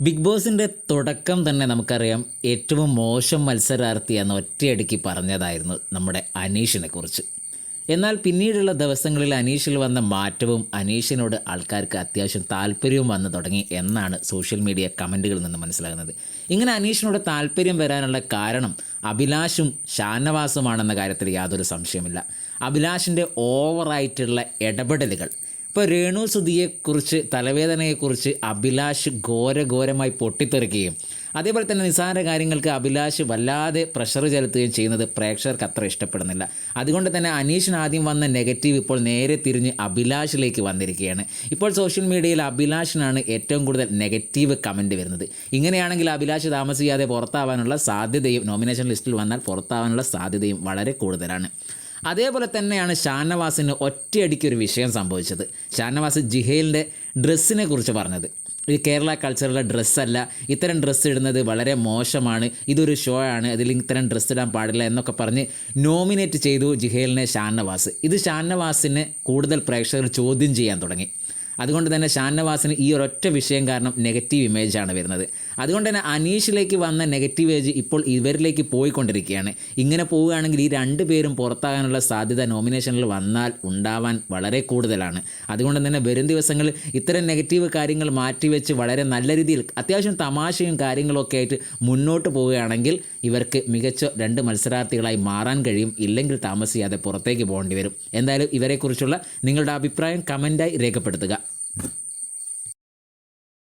Big ബോസിന്റെ തുടക്കം തന്നെ നമുക്കറിയാം ഏറ്റവും മോശം മത്സരാർത്ഥി എന്ന ഒറ്റയടിക്ക് പറഞ്ഞതായിരുന്നു നമ്മുടെ അനീഷിനെ കുറിച്ച്. എന്നാൽ പിന്നീടുള്ള ദിവസങ്ങളിൽ അനീഷിൽ വന്ന മാറ്റവും അനീഷിനോട് ആൾക്കാർക്ക് അത്യാവശ്യം താല്പര്യവും വന്നു തുടങ്ങി എന്നാണ് സോഷ്യൽ മീഡിയ കമന്റുകളിൽ നിന്ന് മനസ്സിലാകുന്നത്. ഇങ്ങനെ അനീഷിനോട് താല്പര്യം വരാനുള്ള കാരണം അഭിലാഷും ഷാനവാസുമാണെന്ന കാര്യത്തിൽ യാതൊരു സംശയമില്ല അഭിലാഷിന്റെ ഓവറായിട്ടുള്ള ഇടപെടലുകൾ ഇപ്പോൾ രേണു സുധിയെക്കുറിച്ച് തലവേദനയെക്കുറിച്ച് അഭിലാഷ് ഘോരഘോരമായി പൊട്ടിത്തെറിക്കുകയും അതേപോലെ തന്നെ നിസ്സാര കാര്യങ്ങൾക്ക് അഭിലാഷ് വല്ലാതെ പ്രഷർ ചെലുത്തുകയും ചെയ്യുന്നത് പ്രേക്ഷകർക്ക് അത്ര ഇഷ്ടപ്പെടുന്നില്ല. അതുകൊണ്ട് തന്നെ അനീഷിന് ആദ്യം വന്ന നെഗറ്റീവ് ഇപ്പോൾ നേരെ തിരിഞ്ഞ് അഭിലാഷിലേക്ക് വന്നിരിക്കുകയാണ്. ഇപ്പോൾ സോഷ്യൽ മീഡിയയിൽ അഭിലാഷിനാണ് ഏറ്റവും കൂടുതൽ നെഗറ്റീവ് കമന്റ് വരുന്നത്. ഇങ്ങനെയാണെങ്കിൽ അഭിലാഷ് താമസിയാതെ പുറത്താവാനുള്ള സാധ്യതയും നോമിനേഷൻ ലിസ്റ്റിൽ വന്നാൽ പുറത്താവാനുള്ള സാധ്യതയും വളരെ കൂടുതലാണ്. അതേപോലെ തന്നെയാണ് ഷാനവാസിന് ഒറ്റയടിക്ക് ഒരു വിഷയം സംഭവിച്ചത്. ഷാനവാസ് ജിഹേലിന്റെ ഡ്രസ്സിനെ കുറിച്ച് പറഞ്ഞത്. ഇത് കേരള കൾച്ചറിലെ ഡ്രസ്സല്ല. ഇത്തരം ഡ്രസ്സ് ഇടുന്നത് വളരെ മോശമാണ്. ഇതൊരു ഷോ ആണ്. അതിൽ ഇത്തരം ഡ്രസ്സ് ഇടാൻ പാടില്ല എന്നൊക്കെ പറഞ്ഞ് നോമിനേറ്റ് ചെയ്തു ജിഹേലിനെ ഷാനവാസ്. ഇത് ഷാനവാസിനെ കൂടുതൽ പ്രേക്ഷകർ ചോദ്യം ചെയ്യാൻ തുടങ്ങി. അതുകൊണ്ട് തന്നെ ഷാനവാസിന് ഈ ഒരൊറ്റ വിഷയം കാരണം നെഗറ്റീവ് ഇമേജാണ് വരുന്നത്. അതുകൊണ്ട് തന്നെ അനീഷിലേക്ക് വന്ന നെഗറ്റീവ് ഏജ് ഇപ്പോൾ ഇവരിലേക്ക് പോയിക്കൊണ്ടിരിക്കുകയാണ്. ഇങ്ങനെ പോവുകയാണെങ്കിൽ ഈ രണ്ട് പേരും പുറത്താകാനുള്ള സാധ്യത നോമിനേഷനിൽ വന്നാൽ ഉണ്ടാവാൻ വളരെ കൂടുതലാണ്. അതുകൊണ്ട് തന്നെ വരും ദിവസങ്ങളിൽ ഇത്തരം നെഗറ്റീവ് കാര്യങ്ങൾ മാറ്റിവെച്ച് വളരെ നല്ല രീതിയിൽ അത്യാവശ്യം തമാശയും കാര്യങ്ങളൊക്കെ ആയിട്ട് മുന്നോട്ട് പോവുകയാണെങ്കിൽ ഇവർക്ക് മികച്ച രണ്ട് മത്സരാർത്ഥികളായി മാറാൻ കഴിയും. ഇല്ലെങ്കിൽ താമസിയാതെ പുറത്തേക്ക് പോകേണ്ടി വരും. എന്തായാലും ഇവരെക്കുറിച്ചുള്ള നിങ്ങളുടെ അഭിപ്രായം കമന്റായി രേഖപ്പെടുത്തുക.